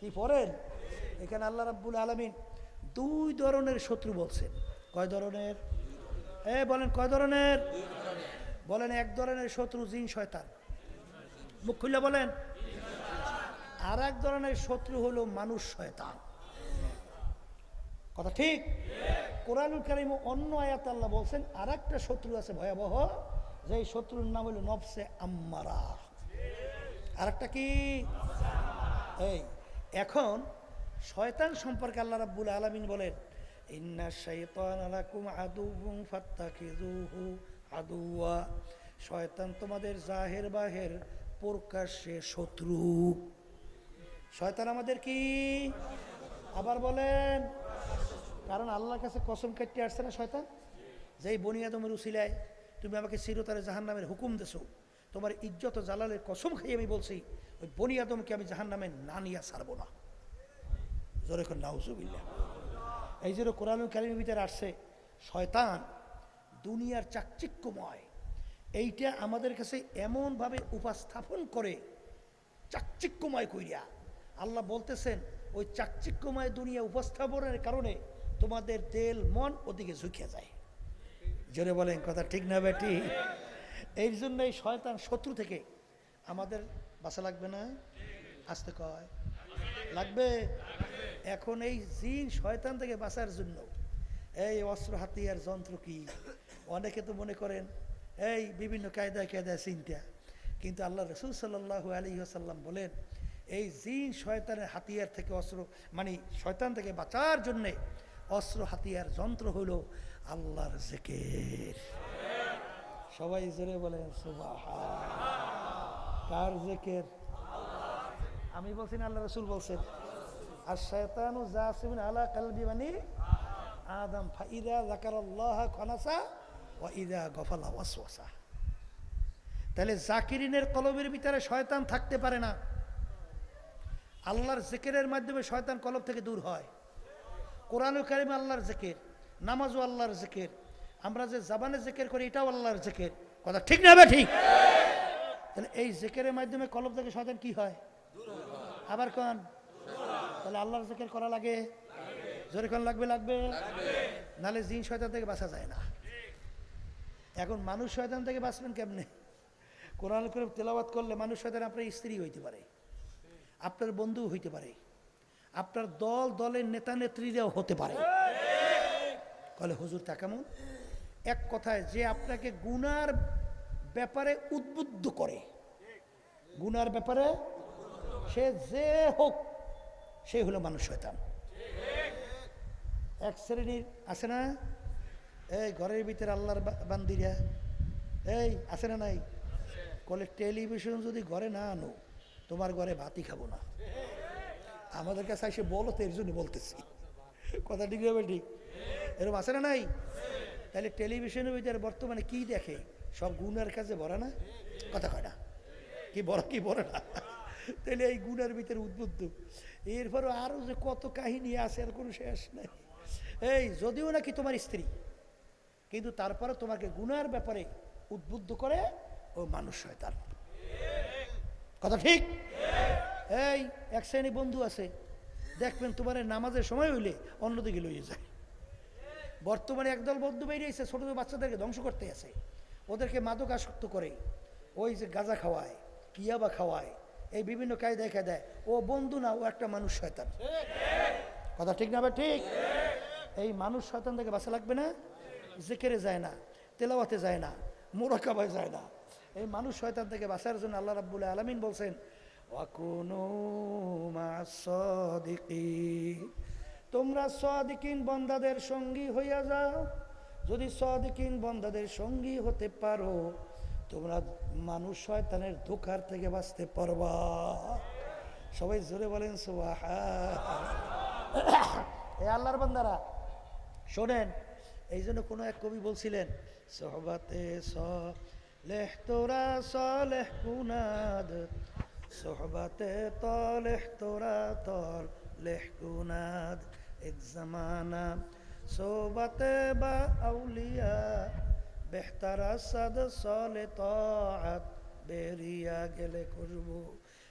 কি পড়েন? এখানে আল্লাহ রাব্বুল আলমিন দুই ধরনের শত্রু বলছেন। কয় ধরনের? এ, বলেন কয় ধরনের? বলেন এক ধরনের শত্রু জিন, শয়তান। মুখ খুললে বলেন। আর এক ধরনের শত্রু হলো মানুষ, শয়তান। কথা ঠিক? কোরআনুল কারিম অন্য আয়াত আল্লাহ বলছেন আর একটা শত্রু আছে ভয়াবহ যে শত্রুর নাম হলো নবসে আম্মারা। আর একটা কি? এই এখন শয়তান সম্পর্কে আল্লাহ রাব্বুল আলামিন বলেন, ইন্না শাইতান লাকুম আদুউম ফাত্তাখিযুহু আদুওয়া। শয়তান তোমাদের জাহের বাহের প্রকাশ্যে শত্রু। শয়তান আমাদের কি? আবার বলেন, কারণ আল্লাহর কাছে কসম কাটতে আসছে না শয়তান? যেই বনিয়াদমের উসিলায় তুমি আমাকে চিরতারে জাহান নামের হুকুম দেছো। তোমার ইজ্জত জালালের কসম খাইয়ে আমি বলছি, ওই বনি আদমকে আমি জাহান নামে না নিয়ে ছাড়বো না। জোরে নাউজুবিল্লা এই যে কোরআন কালিমের ভিতরে আসছে, শয়তান দুনিয়ার চাকচিক্যময়, এইটা আমাদের কাছে এমনভাবে উপস্থাপন করে চাকচিক্যময় কইরা। আল্লাহ বলতেছেন, ওই চাকচিক্যময় দুনিয়া উপস্থাপনের কারণে তোমাদের তেল মন ওদিকে ঝুঁকে যায়। জোরে বলেন, কথা ঠিক না বেটি? এই জন্য এই শয়তান শত্রু থেকে আমাদের বাসা লাগবে না। আসতে কয়। লাগবে? এখন এই জিন শয়তান থেকে বাঁচার জন্য। এই অস্ত্র, হাতিয়ার, যন্ত্র কি? অনেকে তো মনে করেন, এই বিভিন্ন কায়দায় কায়দায় চিন্তা। কিন্তু আল্লাহ রসুল সাল্লাহ আলী আসাল্লাম বলেন, এই জিন শয়তানের হাতিয়ার থেকে অস্ত্র মানে শয়তান থেকে বাঁচার জন্যে অস্ত্র, হাতিয়ার, যন্ত্র হলো আল্লাহর জেকের। সবাই জোরে সুবাহ কার জেকের? আমি বলছি না, আল্লাহ রসুল বলছেন আর শয়তানু জাসিমিন আলা কালবি মানে আদম, ফাইদা জাকার আল্লাহ খনাসা ও ইদা গফালা ওয়াসওয়াসা। তাহলে জাকিরিনের কলবের ভিতরে শয়তান থাকতে পারে না। আল্লাহর জেকেরের মাধ্যমে শয়তান কলব থেকে দূর হয়। কোরআনুল কারিমে আল্লাহর জেকের, নামাজও আল্লাহর জেকের। আমরা যে জাবানে জেকের করি, এটাও আল্লাহর জেকের। কথা ঠিক না ঠিক? তাহলে এই জেকেরের মাধ্যমে কলব থেকে শয়তান কি হয়? আবার কন? তাহলে আল্লাহর জেকের করা লাগে? জোরে কোন লাগবে? লাগবে। নালে জিন শয়তান থেকে বাঁচা যায় না। এখন মানুষ শয়তান থেকে বাঁচবেন কেমনে? কোরআন করে তেলাবাত করলে মানুষ শয়তান আপনার স্ত্রী হইতে পারে। আপনার বন্ধু হইতে পারে। আপনার দল, দলের নেতা নেত্রীরাও হতে পারে। কলে হুজুর তা কেমন? এক কথায় যে আপনাকে গুনার ব্যাপারে উদ্বুদ্ধ করে, গুনার ব্যাপারে সে যে হোক, সে হলো মানুষ শয়তান। এক শ্রেণির, আছে না? এই ঘরের ভিতরে আল্লাহর বান্দিরা। এই, আছে না নাই? কলে টেলিভিশন যদি ঘরে না আনো, তোমার ঘরে ভাতই খাব না। আমাদের কাছে এসে বলো তো, এর জন্য বলতেছি। কথা ঠিক হবে ঠিক? এরকম আছে না নাই? তাহলে টেলিভিশনের ভিতরে বর্তমানে কি দেখে? সব গুণের কাছে ভরা না? কথা না। কি বড় কি বড় না? তাহলে এই গুণের ভিতরে উদ্বুদ্ধ। এরপরও আরও যে কত কাহিনী আছে, আর কোনো শেষ নাই। এই, যদিও নাকি তোমার স্ত্রী, কিন্তু তারপরে তোমাকে গুনার ব্যাপারে উদ্বুদ্ধ করে ও মানুষ হয় তার কথা ঠিক? এই, এক শ্রেণি বন্ধু আছে। দেখবেন তোমার নামাজের সময় হইলে অন্যদিকে লইয়ে যায়। বর্তমানে একদল বন্ধু বেরিয়েছে ছোট ছোট বাচ্চাদেরকে ধ্বংস করতে আছে। ওদেরকে মাদক আসক্ত করে, ওই যে গাঁজা খাওয়ায়, কিয়াবা খাওয়ায়, এই বিভিন্ন কায়দায় কায়দায়। ও বন্ধু না, ও একটা মানুষ শয়তান। কথা ঠিক না ঠিক? এই মানুষ শয়তান থেকে বাঁচা লাগবে না, জেকেরে যায় না, তেলাওয়াতে যায় না, মোরাকাবায় যায় না। এই মানুষ শয়তান থেকে বাঁচার জন্য আল্লাহ রাব্বুল আলমিন বলছেন ওয়াকুনু মাসদিকিন তোমরা সদিকিন বন্দাদের সঙ্গী হইয়া যাও। যদি সদিকিন বন্দাদের সঙ্গী হতে পারো, তোমরা মানুষ শয়তানের ধোকার থেকে বাঁচতে পারবা। সবাই জোরে বলেন এ আল্লাহর বান্দারা, শোনেন, এই জন্য কোনো এক কবি বলছিলেন, সহবাতে সলেহ তোরা সলেহ কুনাদ, সহবাতে তলেহ তোরা তল লেহ কুনাদ। এক জামানা। সোবাতে বা আউলিয়া, বেহতারা সাদ সলে তাআত, বেরিয়া গেলে করব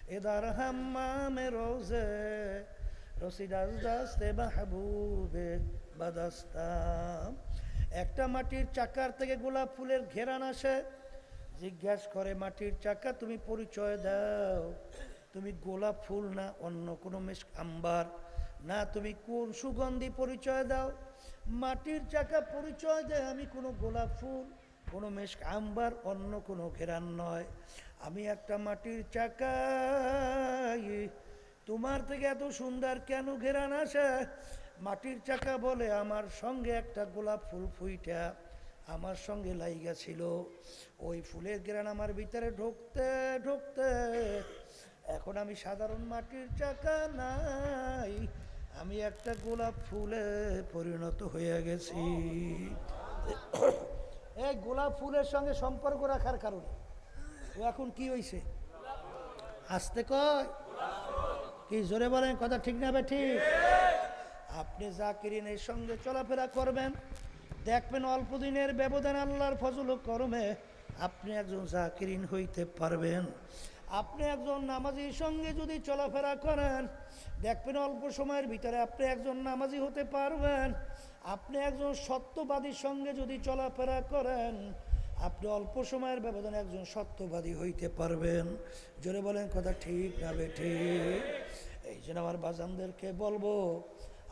এদার হাম্মামে রোজে। রসিদাস দাস্তে মাহবুবে বাদাস্তাম একটা মাটির চাকার থেকে গোলাপ ফুলের ঘেরান আসে। জিজ্ঞাসা করে, মাটির চাকা তুমি পরিচয় দাও। তুমি গোলাপ ফুল না অন্য কোনো মেশ আম্বার? না, তুমি কোন সুগন্ধি পরিচয় দাও? মাটির চাকা পরিচয় দেয় আমি কোনো গোলাপ ফুল, কোনো মেশ আম্বার, অন্য কোনো ঘেরান নয়। আমি একটা মাটির চাকা তোমার থেকে এত সুন্দর কেন ঘেরান আসে? মাটির চাকা বলে আমার সঙ্গে একটা গোলাপ ফুল ফুইটা, আমার সঙ্গে লাইগা ছিল। ওই ফুলের গ্রান আমার ভিতরে ঢুকতে ঢুকতে, এখন আমি সাধারণ মাটির চাকা নাই। আমি একটা গোলাপ ফুলে পরিণত হয়ে গেছি। এই গোলাপ ফুলের সঙ্গে সম্পর্ক রাখার কারণে। ও এখন কি হইছে? আসতে কয়। কি জোরে বলেন, কথা ঠিক না ঠিক? আপনি জাকিরিনের সঙ্গে চলাফেরা করবেন। দেখবেন অল্প দিনের ব্যবধান আল্লাহর ফজল করমে আপনি একজন জাকিরিন হইতে পারবেন। আপনি একজন নামাজির সঙ্গে যদি চলাফেরা করেন, দেখবেন অল্প সময়ের ভিতরে আপনি একজন নামাজি হতে পারবেন। আপনি একজন সত্যবাদীর সঙ্গে যদি চলাফেরা করেন, আপনি অল্প সময়ের ব্যবধানে একজন সত্যবাদী হইতে পারবেন। জোরে বলেন কথা ঠিক না বে ঠিক? এই জন্য আমার বাজানদেরকে বলব,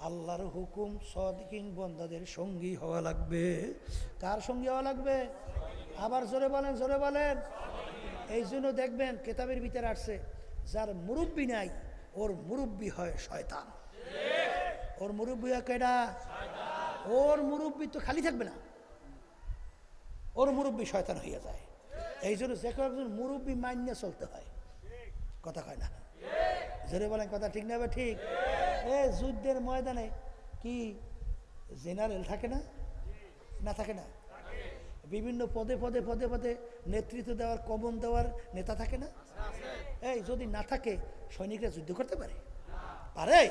আল্লাহর হুকুম সদিকিন বন্দাদের সঙ্গী হওয়া লাগবে। কার সঙ্গী হওয়া লাগবে? আবার জোরে বলেন জোরে বলেন। এই জন্য দেখবেন কেতাবের ভিতরে আসছে যার মুরব্বী নাই ওর মুরব্বী হয় শয়তান। ওর মুরব্বী হয় কেডা? ওর মুরব্বী তো খালি থাকবে না। ওর মুরব্বী শয়তান হইয়া যায়। এই জন্য যে কেউ একজন মুরব্বী মান্য চলতে হয়। কথা কয় না? জোরে বলেন কথা ঠিক না ঠিক? এ যুদ্ধের ময়দানে কি জেনারেল থাকে না? না থাকে না? বিভিন্ন পদে পদে পদে পদে নেতৃত্ব দেওয়ার, কমন দেওয়ার নেতা থাকে না? এই, যদি না থাকে, সৈনিকরা যুদ্ধ করতে পারে? পারে?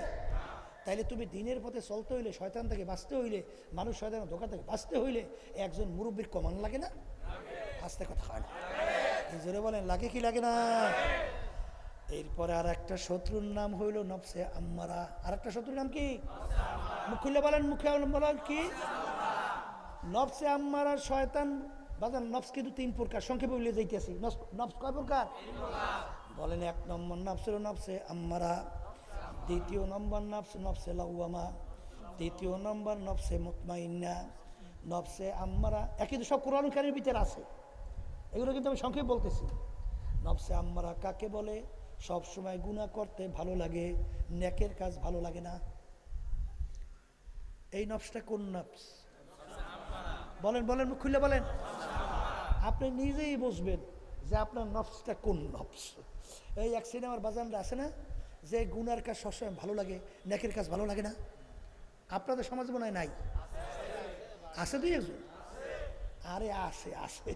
তাইলে তুমি দিনের পথে চলতে হইলে, শয়তান থেকে বাঁচতে হইলে, মানুষ শয়তানের ধোকা থেকে বাঁচতে হইলে, একজন মুরব্বীর কমান লাগে না? আসতে কথা হয় না। বলেন, লাগে কি লাগে না? এরপরে আর একটা শত্রুর নাম হইল নবসে আম্মারা। আর একটা শত্রুর নাম কি? মুখ বলেন, মুখে বলেন কি? নবসে আম্মারা শয়তান বাজার নবস কিন্তু তিন প্রকার, সংক্ষেপে বলে যাইতেছি। নবস কয় প্রকার? বলেন এক নম্বর নবস হলো নবসে আম্মারা, দ্বিতীয় নম্বর নবস নবসে লাউয়ামা তৃতীয় নম্বর নবসে মুতমাইন্না নবসে আম্মারা। একই তো সব কোরআনকারীর ভিতরে আছে। এগুলো কিন্তু আমি সংক্ষেপে বলতেছি। নবসে আম্মারা কাকে বলে? সব সময় গুনাহ করতে ভালো লাগে, নেকের কাজ ভালো লাগে না। এই নবসটা কোন নবস বলেন বলেন, মুখ খুলে বলেন। আপনি নিজেই বুঝবেন যে আপনার নবসটা কোন নবস এই এক সিনেমার বাজানরা আছে না, যে গুনার কাজ সবসময় ভালো লাগে, নেকের কাজ ভালো লাগে না? আপনাদের সমাজ মনে হয় নাই? আছে দুই একজন? আরে আছে আছে।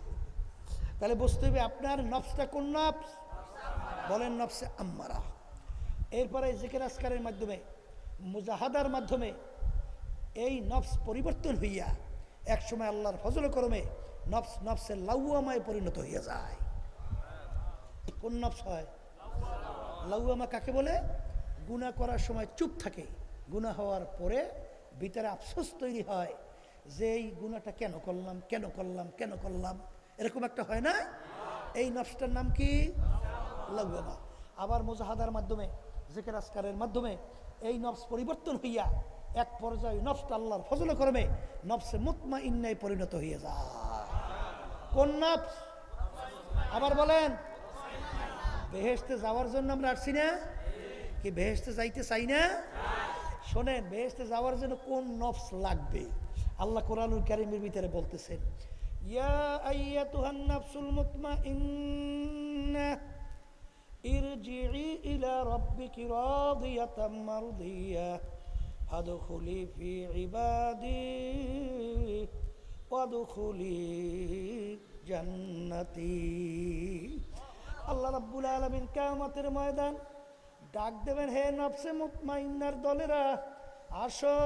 তাহলে বুঝতে হবে আপনার নবসটা কোন নবস বলেন নবসে আম্মারা। এরপরে জিকের আসকারের মাধ্যমে, মুজাহাদার মাধ্যমে এই নফস পরিবর্তন হইয়া একসময় আল্লাহর ফজল করমে নফস, নফসের লাউয়ামায় পরিণত হইয়া যায়। কোন নফস হয়? লাউয়ামা কাকে বলে? গুণা করার সময় চুপ থাকে। গুণা হওয়ার পরে ভিতরে আফসোস তৈরি হয় যে এই গুণাটা কেন করলাম কেন করলাম কেন করলাম? এরকম একটা হয় না? এই নফসটার নাম কি? লাউয়ামা। আবার মুজাহাদার মাধ্যমে, জেকের আসকারের মাধ্যমে এই নফস পরিবর্তন হইয়া এক পর্যায়ে নফসটা আল্লাহর ফজল করমে নফসে মুতমা ইন্নায় পরিণত হয়ে যায় কোন নফস আবার বলেন বেহেস্তে যাওয়ার জন্য আমরা আসছি না কি বেহেস্তে যাইতে চাই না শোনেন বেহেস্তে যাওয়ার জন্য কোন নফস লাগবে আল্লাহ কোরআনুল কারিমের ভিতরে বলতেছেন ইয়া আইয়াতুহান নাফসুল মুতমাইন্না ارجعي إلى ربك راضية مرضية فادخلي في عبادي وادخلي جنتي আল্লাহ রাব্বুল আলমিন কামতের ময়দান ডাক দেবেন হে নফসে মুতমাইন্নার দলেরা আসো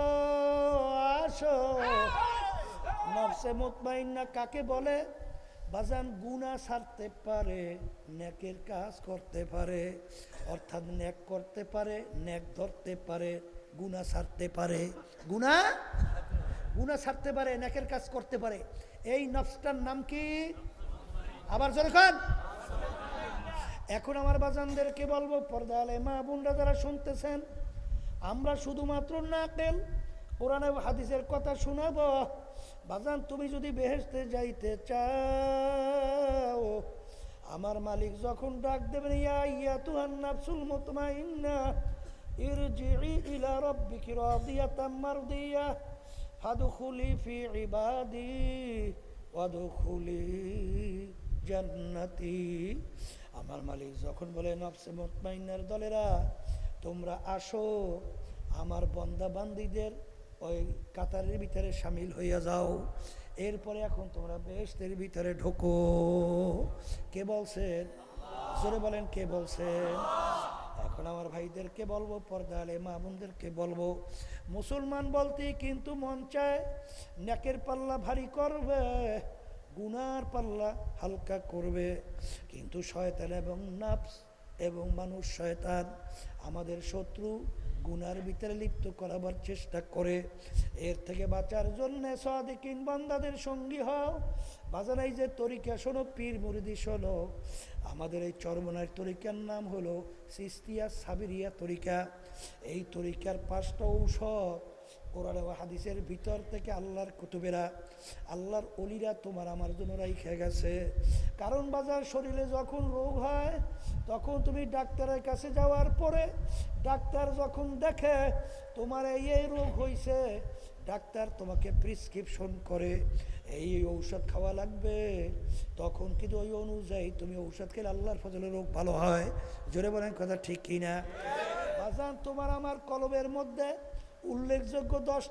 আসো নফসে মুতমাইন্না কাকে বলে বাজান গুণা ছাড়তে পারে নেকের কাজ করতে পারে অর্থাৎ নেক করতে পারে নেক ধরতে পারে গুণা ছাড়তে পারে। গুণা গুণা ছাড়তে পারে, নেকের কাজ করতে পারে। এই নফসটার নাম কি? আবার জোরে খান এখন আমার বাজানদেরকে বলব পর্দা আলে মা বোনরা যারা শুনতেছেন, আমরা শুধুমাত্র নাকেল কোরআনে হাদিসের কথা শোনাবো। বাজান, তুমি যদি বেহেশতে যাইতে চাও, আমার মালিক যখন ডাক দেবেন, ইয়া ইয়া তুহান নাফসুল মুতমাইন্না ইরজিই ইলা রাব্বিকি রাদিয়াতাম মারদিয়া, ফাদখুলি ফি ইবাদি, ওয়াদখুলি জান্নাতি। আমার মালিক যখন বলে, নফসে মুতমাইন্নার দলেরা, তোমরা আসো, আমার বন্দা বান্দিদের ওই কাতারের ভিতরে সামিল হইয়া যাও। এরপরে এখন তোমরা বেহেশতের ভিতরে ঢোকো। কে বলছেন? জোরে বলেন, কে বলছেন? এখন আমার ভাইদেরকে বলব পর্দালে মা বোনদেরকে বলব, মুসলমান বলতে কিন্তু মন চায় নেকের পাল্লা ভারী করবে, গুনার পাল্লা হালকা করবে। কিন্তু শয়তান এবং নাফস এবং মানুষ শয়তান, আমাদের শত্রু গুনার ভিতরে লিপ্ত করাবার চেষ্টা করে। এর থেকে বাঁচার জন্য সাদিকিন বান্দাদের সঙ্গী হও। বাজারাই যে তরিকা শোনো, পীর মুরিদি শোনো। আমাদের এই চরমনার তরিকার নাম হলো সিস্তিয়া সাবিরিয়া তরিকা। এই তরিকার পাঁচটা ঔষধ কোরআন ও হাদিসের ভিতর থেকে আল্লাহর কুতুবেরা, আল্লাহর অলিরা তোমার আমার জন্য রাইখে গেছে। কারণ বাজার শরীরে যখন রোগ হয়, তখন তুমি ডাক্তারের কাছে যাওয়ার পরে ডাক্তার যখন দেখে তোমার এই এই রোগ হয়েছে ডাক্তার তোমাকে প্রিসক্রিপশন করে, এই ঔষধ খাওয়া লাগবে। তখন কিন্তু ওই অনুযায়ী তুমি ঔষধ খেলে আল্লাহর ফজলে রোগ ভালো হয়। জোরে বলেন কথা ঠিক কিনা? বাজান, তোমার আমার কলমের মধ্যে উল্লেখযোগ্য দশ